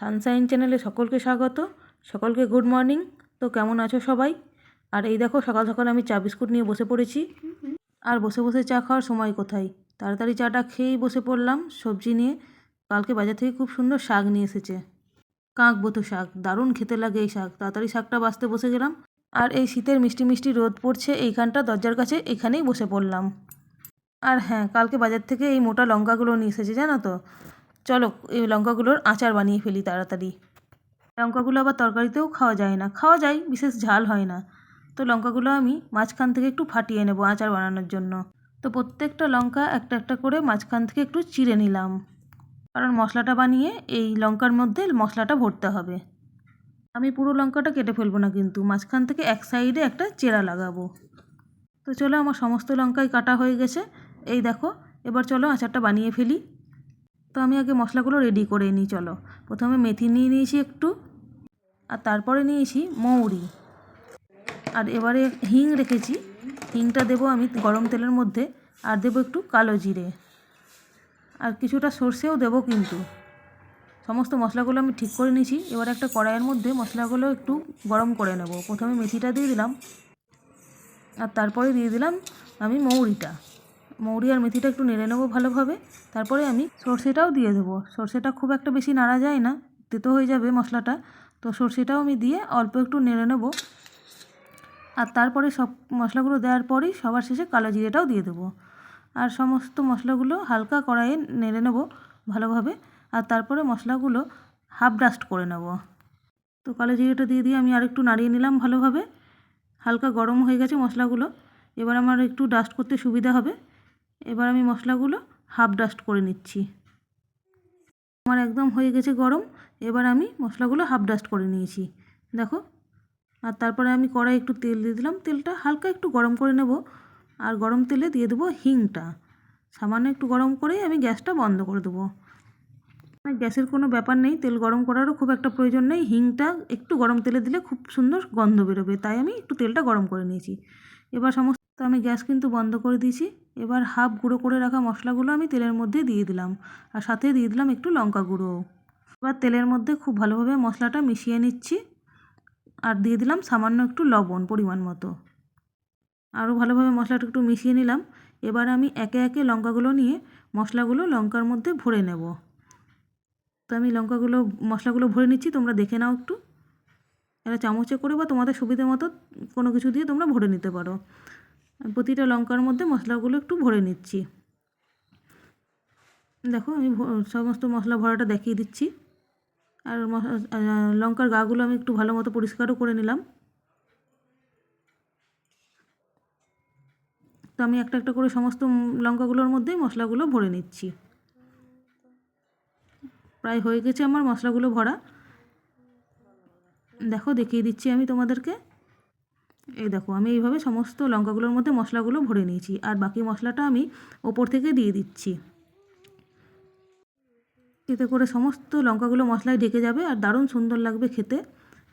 Sunshine চ্যানেলে সকলকে স্বাগত। সকলকে গুড মর্নিং তো কেমন আছো সবাই? আর এই দেখো, সকাল সকাল আমি চা বিস্কুট নিয়ে বসে পড়েছি। আর বসে বসে চা খাওয়ার সময় কোথায়? তাড়াতাড়ি চাটা খেয়েই বসে পড়লাম সবজি নিয়ে। কালকে বাজার থেকে খুব সুন্দর শাক নিয়ে এসেছে। কাঁক বতো শাক, দারুণ খেতে লাগে এই শাক। তাড়াতাড়ি শাকটা বাঁচতে বসে গেলাম। আর এই শীতের মিষ্টি মিষ্টি রোদ পড়ছে এইখানটা, দরজার কাছে এখানেই বসে পড়লাম। আর হ্যাঁ কালকে বাজার থেকে এই মোটা লঙ্কাগুলো নিয়ে এসেছে, জানো তো? চলো, এই লঙ্কাগুলোর আচার বানিয়ে ফেলি তাড়াতাড়ি। লঙ্কাগুলো আবার তরকারিতেও খাওয়া যায় না। খাওয়া যায়, বিশেষ ঝাল হয় না। তো লঙ্কাগুলো আমি মাঝখান থেকে একটু ফাটিয়ে নেব আচার বানানোর জন্য। তো প্রত্যেকটা লঙ্কা একটা একটা করে মাঝখান থেকে একটু চিড়ে নিলাম। কারণ মশলাটা বানিয়ে এই লঙ্কার মধ্যে মশলাটা ভরতে হবে। আমি পুরো লঙ্কাটা কেটে ফেলব না কিন্তু, মাঝখান থেকে এক সাইডে একটা চেরা লাগাবো। তো চলো, আমার সমস্ত লঙ্কাই কাটা হয়ে গেছে। এই দেখো, এবার চলো আচারটা বানিয়ে ফেলি। তো আমি আগে মশলাগুলো রেডি করে নিই, চলো। প্রথমে মেথি নিয়ে নিয়েছি একটু, আর তারপরে নিয়েছি মৌরি। আর এবারে হিং রেখেছি। হিংটা দেবো আমি গরম তেলের মধ্যে, আর দেবো একটু কালো জিরে। আর কিছুটা সর্ষেও দেবো কিন্তু। সমস্ত মশলাগুলো আমি ঠিক করে নিয়েছি। এবার একটা কড়াইয়ের মধ্যে মশলাগুলো একটু গরম করে নেব। প্রথমে মেথিটা দিয়ে দিলাম, আর তারপরে দিয়ে দিলাম আমি মৌরিটা। মৌরি আর মেথিটা একটু নেড়ে নেব ভালোভাবে। তারপরে আমি সর্ষেটাও দিয়ে দেবো। সর্ষেটা খুব একটা বেশি নাড়া যায় না, তেতো হয়ে যাবে মশলাটা। তো সর্ষেটাও আমি দিয়ে অল্প একটু নেড়ে নেব। আর তারপরে সব মশলাগুলো দেওয়ার পরেই সবার শেষে কালো জিরেটাও দিয়ে দেবো। আর সমস্ত মশলাগুলো হালকা কড়াইয়ে নেড়ে নেব ভালোভাবে। আর তারপরে মশলাগুলো হাফ ডাস্ট করে নেব। তো কালো জিরেটা দিয়ে দিয়ে আমি আরেকটু নাড়িয়ে নিলাম ভালোভাবে। হালকা গরম হয়ে গেছে মশলাগুলো। এবার আমার একটু ডাস্ট করতে সুবিধা হবে। এবার আমি মশলাগুলো হাফ ডাস্ট করে নিচ্ছি। আমার একদম হয়ে গেছে গরম, এবার আমি মশলাগুলো হাফ ডাস্ট করে নিয়েছি। দেখো, আর তারপরে আমি কড়াই একটু তেল দিয়ে দিলাম। তেলটা হালকা একটু গরম করে নেব। আর গরম তেলে দিয়ে দেবো হিংটা। সামান্য একটু গরম করেই আমি গ্যাসটা বন্ধ করে দেবো। গ্যাসের কোনো ব্যাপার নেই, তেল গরম করারও খুব একটা প্রয়োজন নেই। হিংটা একটু গরম তেলে দিলে খুব সুন্দর গন্ধ বেরোবে, তাই আমি একটু তেলটা গরম করে নিয়েছি। এবার সমস্ত আমি গ্যাস কিন্তু বন্ধ করে দিয়েছি। এবার হাফ গুঁড়ো করে রাখা মশলাগুলো আমি তেলের মধ্যে দিয়ে দিলাম। আর সাথে দিয়ে দিলাম একটু লঙ্কা গুঁড়ো। এবার তেলের মধ্যে খুব ভালোভাবে মশলাটা মিশিয়ে নিচ্ছি। আর দিয়ে দিলাম সামান্য একটু লবণ পরিমাণ মতো। আরও ভালোভাবে মশলাটা একটু মিশিয়ে নিলাম। এবার আমি একে একে লঙ্কাগুলো নিয়ে মশলাগুলো লঙ্কার মধ্যে ভরে নেব। তো আমি লঙ্কাগুলো, মশলাগুলো ভরে নিচ্ছি, তোমরা দেখে নাও একটু। এটা চামচে করে বা তোমাদের সুবিধে মতো কোনো কিছু দিয়ে তোমরা ভরে নিতে পারো। প্রতিটা লঙ্কার মধ্যে মশলাগুলো একটু ভরে নিচ্ছি। দেখো আমি সমস্ত মশলা ভরাটা দেখিয়ে দিচ্ছি। আর লঙ্কার গাগুলো আমি একটু ভালো মতো পরিষ্কারও করে নিলাম। তো আমি একটা একটা করে সমস্ত লঙ্কাগুলোর মধ্যেই মশলাগুলো ভরে নিচ্ছি। প্রায় হয়ে গেছে আমার মশলাগুলো ভরা। দেখো দেখিয়ে দিচ্ছি আমি তোমাদেরকে। এই দেখো, আমি এইভাবে সমস্ত লঙ্কাগুলোর মধ্যে মশলাগুলো ভরে নিয়েছি। আর বাকি মশলাটা আমি ওপর থেকে দিয়ে দিচ্ছি। এতে করে সমস্ত লঙ্কাগুলো মশলায় ঢেকে যাবে আর দারুণ সুন্দর লাগবে খেতে।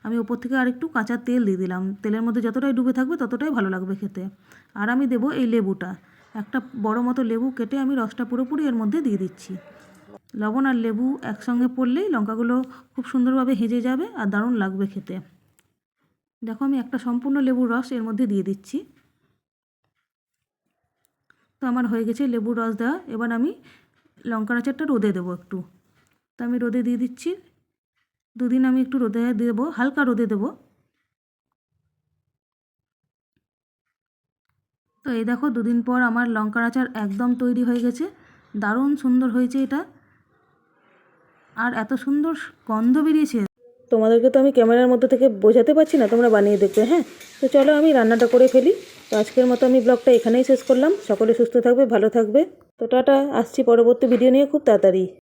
আমি ওপর থেকে আর একটু কাঁচা তেল দিয়ে দিলাম। তেলের মধ্যে যতটাই ডুবে থাকবে ততটাই ভালো লাগবে খেতে। আর আমি দেবো এই লেবুটা। একটা বড় মতো লেবু কেটে আমি রসটা পুরোপুরি এর মধ্যে দিয়ে দিচ্ছি। লবণ আর লেবু একসঙ্গে পড়লেই লঙ্কাগুলো খুব সুন্দরভাবে হেজে যাবে আর দারুণ লাগবে খেতে। দেখো আমি একটা সম্পূর্ণ লেবুর রস এর মধ্যে দিয়ে দিচ্ছি। তো আমার হয়ে গেছে লেবুর রস দেওয়া। এবার আমি লঙ্কার আচারটা রোদে দেবো একটু। তো আমি রোদে দিয়ে দিচ্ছি। দুদিন আমি একটু রোদে দেবো, হালকা রোদে দেবো। তো এই দেখো দুদিন পর আমার লঙ্কার আচার একদম তৈরি হয়ে গেছে। দারুণ সুন্দর হয়েছে এটা। আর এত সুন্দর গন্ধ বেরিয়েছে। তোমাদেরকে তো আমি ক্যামেরার মধ্যে থেকে বোঝাতে পারছি না, তোমরা বানিয়ে দেখবে হ্যাঁ? তো চলো আমি রান্নাটা করে ফেলি। তো আজকের মতো আমি ব্লগটা এখানেই শেষ করলাম। সকলে সুস্থ থাকবে, ভালো থাকবে। তো টাটা, আসছি পরবর্তী ভিডিও নিয়ে খুব তাড়াতাড়ি।